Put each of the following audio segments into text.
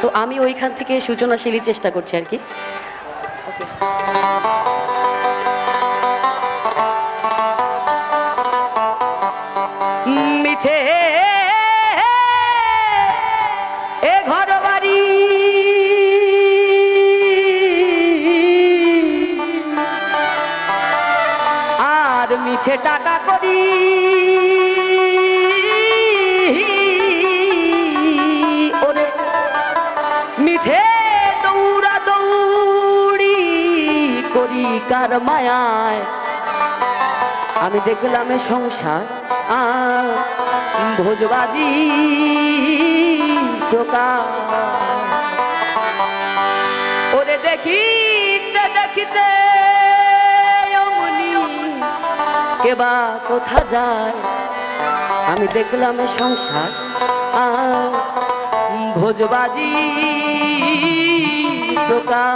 তো আমি ওইখান থেকে সূচনাশীলই চেষ্টা করছি আর কি। মিছে এ ঘর আর মিছে টাকা করি। তার মায়ায়। আমি দেখলাম সংসার ভোজবাজি টোকা। ওরে দেখিতে দেখিতে কেবা কোথা যায়? আমি দেখলাম সংসার ভোজবাজি টোকা।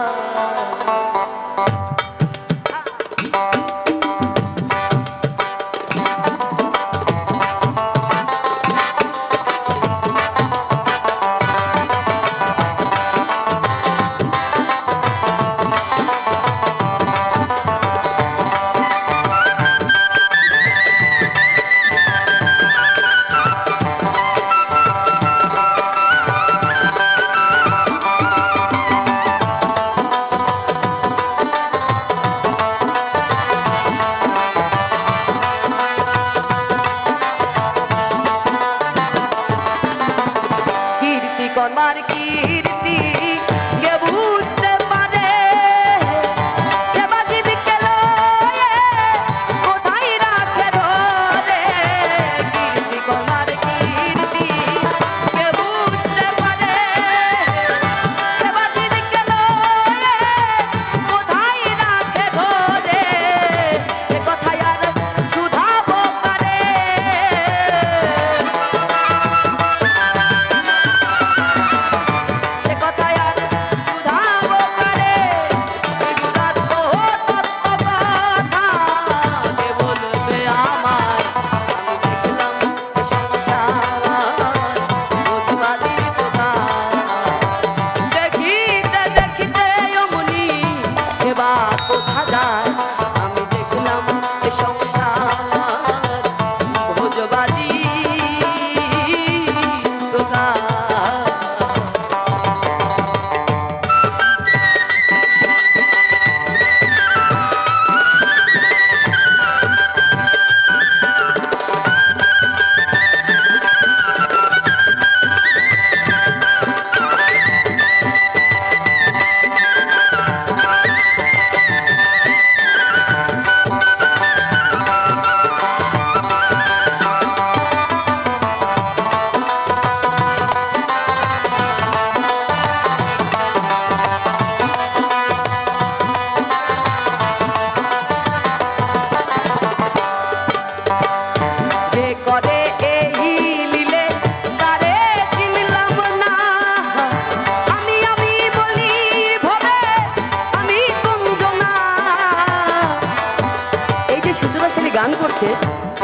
গান করছে,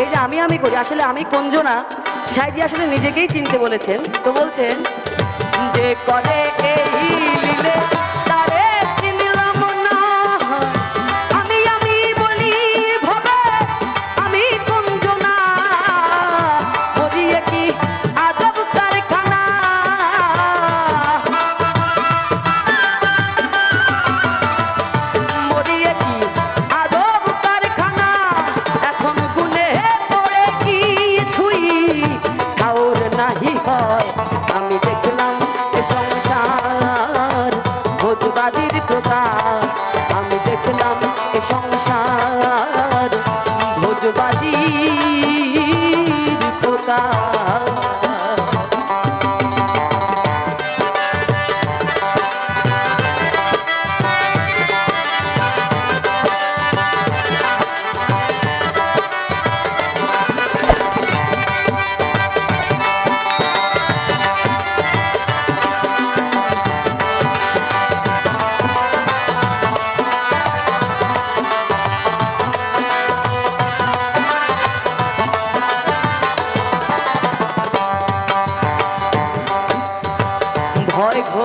এই যে আমি আমি করি, আসলে আমি কঞ্জনা সাইজি আসলে নিজেকেই চিনতে বলেছেন। তো বলছেন, যে করে এই বাজির কোথাও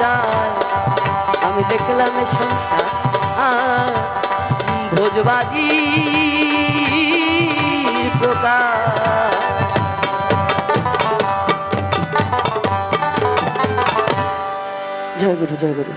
যায়। আমি দেখলাম সংসার ভোজবাজি প্রকার। জয় গুরু জয় গুরু।